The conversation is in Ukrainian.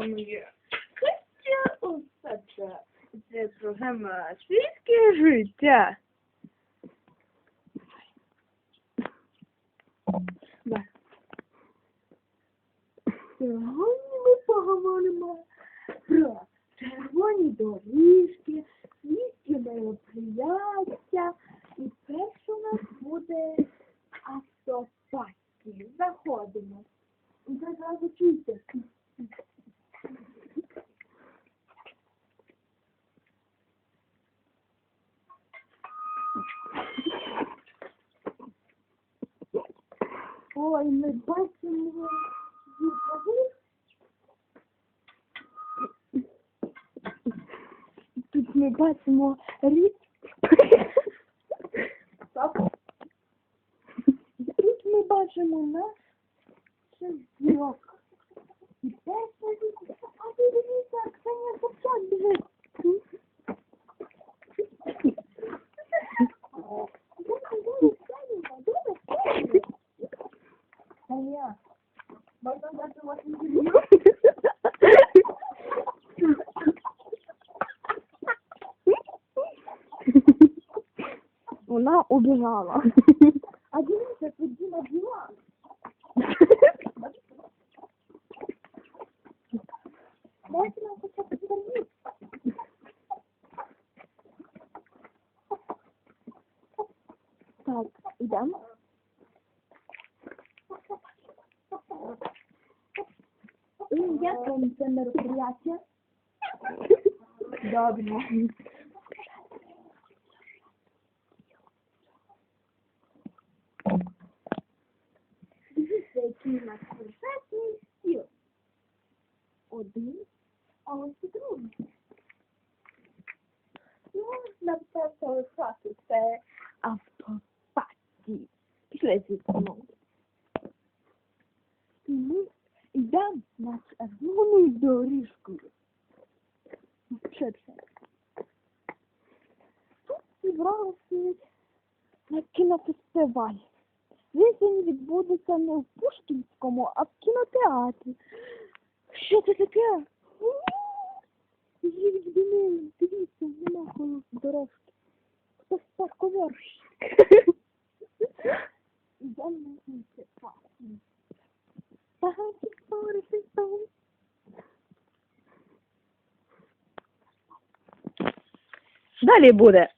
моя. Хоча усе це, програма світське життя. Сьогодні ми поговоримо про червоні доріжки, світські мероприяття. І перше у нас буде автопатки. Заходимо. Зразу чуєте. Ой, ми бачимо. Тут ми бачимо рік. Тут ми бачимо наш зірок. І перша зірка. А ти дивіться, Ксенія Собчак біжить. Ксенія, можна дати вас інтерв'ю? Вона убежала. А дивіться, тут Діма Так, йдемо. І як вам це мероприятие? Добре. Дивіться, який у нас перфектний стіл. Один, а ось і другий. Ну, напевно, хати це автопаті. Пішли звідси. І ми йдемо на червоною доріжкою. Це. Тут зібралися на кінофестиваль. Він відбудеться не в Пушкінському, а в кінотеатрі. Що це таке? Відмінили, дивіться, нема коло дорожки. Хтось парковерщик. Я не знаю, це класно. Багато історії, історії. Далі буде.